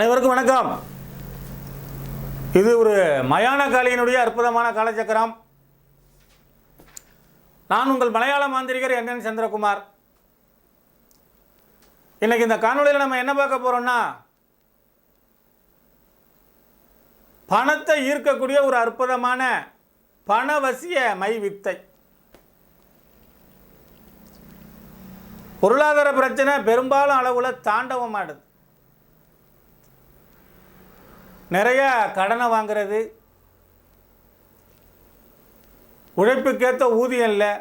அனைவருக்கும் வணக்கம். இது ஒரு மயான காளியினுடைய அற்புதமான காலச்சக்கரம் நான் உங்கள் மலையாள மாந்திரிகர் என் என் சந்திரகுமார். இன்னைக்கு இந்த காணொளியில் நம்ம என்ன பார்க்க போறோம்னா பணத்தை ஈர்க்கக்கூடிய ஒரு அற்புதமான பணவசிய மை வித்தை பொருளாதார பிரச்சனை பெரும்பாலும் அளவில் தாண்டவமாடுது. நிறைய கடனை வாங்கிறது. உழைப்புக்கேற்ற ஊதியம் இல்லை.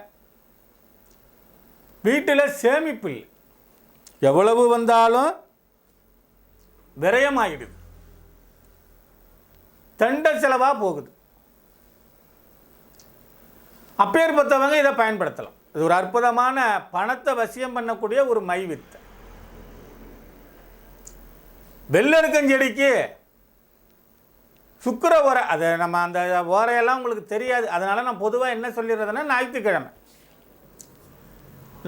வீட்டில் சேமிப்பு இல்லை. எவ்வளவு வந்தாலும் விரயமாகிடுது தண்ட செலவாக போகுது. அப்பேற்பட்டவங்க இதை பயன்படுத்தலாம். இது ஒரு அற்புதமான பணத்தை வசியம் பண்ணக்கூடிய ஒரு மை வித்தை வெள்ளருக்கஞ்செடிக்கு சுக்கிர ஓரை அது நம்ம அந்த ஓரையெல்லாம் உங்களுக்கு தெரியாது. அதனால் நான் பொதுவாக என்ன சொல்லிடுறதுன்னா ஞாயிற்றுக்கிழமை.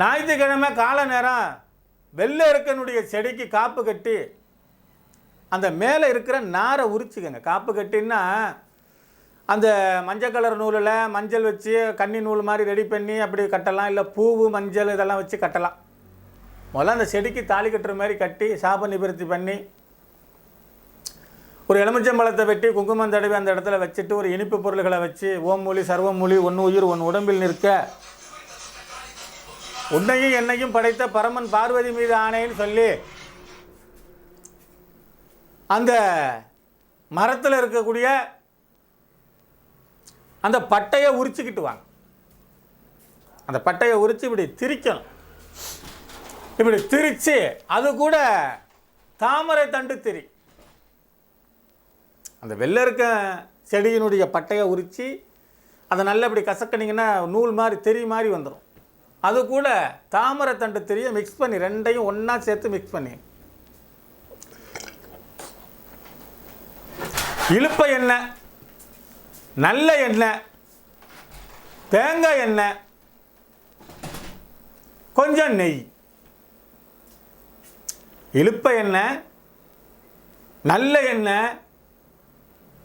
ஞாயிற்றுக்கிழமை கால நேரம் வெள்ளை இருக்கனுடைய செடிக்கு காப்பு கட்டி அந்த மேலே இருக்கிற நாரை உரிச்சுக்கோங்க. காப்பு கட்டின்னா அந்த மஞ்சள் கலர் நூலில் மஞ்சள் வச்சு கன்னி நூல் மாதிரி ரெடி பண்ணி அப்படி கட்டலாம். இல்லை பூவு மஞ்சள் இதெல்லாம் வச்சு கட்டலாம். முதல்ல அந்த செடிக்கு தாலி கட்டுற மாதிரி கட்டி சாப நிவர்த்தி பண்ணி ஒரு எலுமிச்சம்பழத்தை வெட்டி குங்குமம் தடவி அந்த இடத்துல வச்சுட்டு ஒரு இனிப்பு பொருள்களை வச்சு ஓம் மொழி மொழி ஒன்று உயிர் ஒன்று உடம்பில் நிற்க. உன்னையும் என்னையும் படைத்த பரமன் பார்வதி மீது ஆணைன்னு சொல்லி அந்த மரத்தில் இருக்கக்கூடிய அந்த பட்டையை உரிச்சுக்கிட்டு வாங்க. அந்த பட்டையை உரித்து இப்படி திரிக்கணும். இப்படி திரிச்சு அது கூட தாமரை தண்டு திரி. அந்த வெள்ளை இருக்க செடியினுடைய பட்டையை உரித்து அதை நல்லா இப்படி கசக்கினீங்கன்னா நூல் மாதிரி தெரிய மாதிரி வந்துடும் அது கூட தாமரை தண்டு தெரிய மிக்ஸ் பண்ணி ரெண்டையும் ஒன்றா சேர்த்து மிக்ஸ் பண்ணி. இழுப்ப எண்ணெய் நல்ல எண்ணெய் தேங்காய் எண்ணெய் கொஞ்சம் நெய். இழுப்ப எண்ணெய் நல்ல எண்ணெய்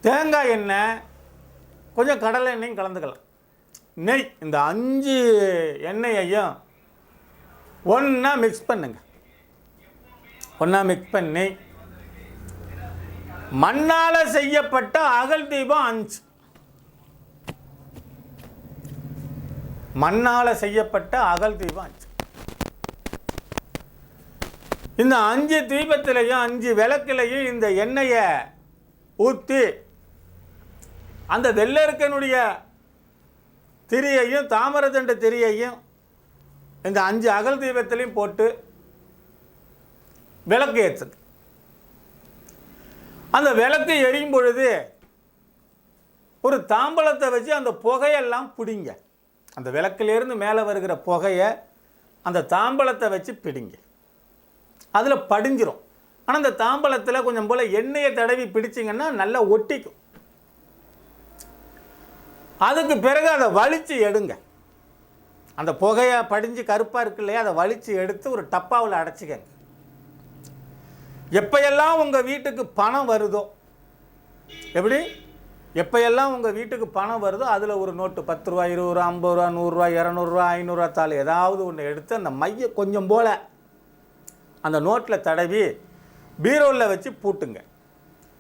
தேங்காய் எண்ணெய் கொஞ்சம் கடலை எண்ணெயும் கலந்துக்கலாம். நெய் இந்த அஞ்சு எண்ணெயையும் ஒன்றா மிக்ஸ் பண்ணுங்க. ஒன்றா மிக்ஸ் பண்ணி மண்ணால் செய்யப்பட்ட அகல் தீபம் அஞ்சு. மண்ணால் செய்யப்பட்ட அகல் தீபம் அஞ்சு. இந்த அஞ்சு தீபத்திலையும் அஞ்சு விளக்குலையும் இந்த எண்ணெயை ஊற்றி அந்த வெள்ளருக்கனுடைய திரியையும் தாமரதண்ட திரியையும் இந்த அஞ்சு அகல் தீபத்திலையும் போட்டு விளக்கு ஏற்றுது. அந்த விளக்கு எரியும் பொழுது ஒரு தாம்பலத்தை வச்சு அந்த புகையெல்லாம் பிடிங்க. அந்த விளக்கிலேருந்து மேலே வருகிற புகையை அந்த தாம்பலத்தை வச்சு பிடிங்க. அதில் படிஞ்சிரும். ஆனால் அந்த தாம்பலத்தில் கொஞ்சம் போல் எண்ணெயை தடவி பிடிச்சிங்கன்னா நல்லா ஒட்டிக்கும். அதுக்கு பிறகு அதை வலிச்சு எடுங்க. அந்த புகையை படிஞ்சு கருப்பாக இருக்கு இல்லையா அதை வலிச்சு எடுத்து ஒரு டப்பாவில் அடைச்சிக்கங்க. எப்பையெல்லாம் உங்கள் வீட்டுக்கு பணம் வருதோ எப்படி? எப்பையெல்லாம் உங்கள் வீட்டுக்கு பணம் வருதோ அதில் ஒரு நோட்டு பத்து ரூபா இருபது ரூபா ஐம்பது ரூபா நூறுரூவா இரநூறுவா ஐநூறுரூவா தாள் ஏதாவது ஒன்று எடுத்து அந்த மைய கொஞ்சம் போல் அந்த நோட்டில் தடவி பீரோவில் வச்சு பூட்டுங்க.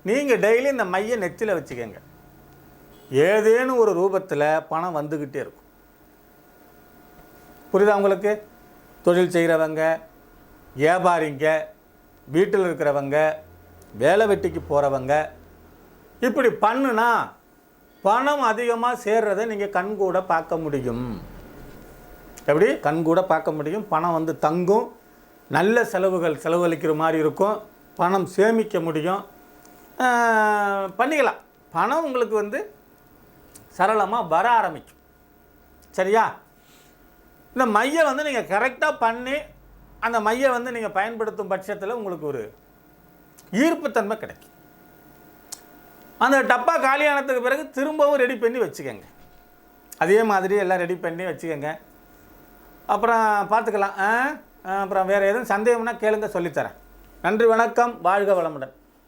நீங்கள் டெய்லி இந்த மைய நெத்தியில் வச்சுக்கோங்க. ஏதேனும் ஒரு ரூபத்தில் பணம் வந்துக்கிட்டே இருக்கும். புரியுதா உங்களுக்கு? தொழில் செய்கிறவங்க வியாபாரிங்க வீட்டில் இருக்கிறவங்க வேலை வெட்டிக்கு போகிறவங்க இப்படி பண்ணுனா பணம் அதிகமாக சேர்றதை நீங்கள் கண்கூட பார்க்க முடியும். எப்படி? கண்கூட பார்க்க முடியும். பணம் வந்து தங்கும். நல்ல செலவுகள் செலவழிக்கிற மாதிரி இருக்கும். பணம் சேமிக்க முடியும். பண்ணிக்கலாம். பணம் உங்களுக்கு வந்து சரளமாக வர ஆரம்பிக்கும். சரியா? இந்த மையை வந்து நீங்கள் கரெக்டாக பண்ணி அந்த மையை வந்து நீங்கள் பயன்படுத்தும் பட்சத்தில் உங்களுக்கு ஒரு ஈர்ப்புத்தன்மை கிடைக்கும். அந்த டப்பா காலியானதுக்கு பிறகு திரும்பவும் ரெடி பண்ணி வச்சுக்கோங்க. அதே மாதிரி எல்லாம் ரெடி பண்ணி வச்சுக்கோங்க. அப்புறம் பார்த்துக்கலாம். அப்புறம் வேறு எதுவும் சந்தேகம்னா கேளுங்க சொல்லித்தரேன். நன்றி வணக்கம். வாழ்க வளமுடன்.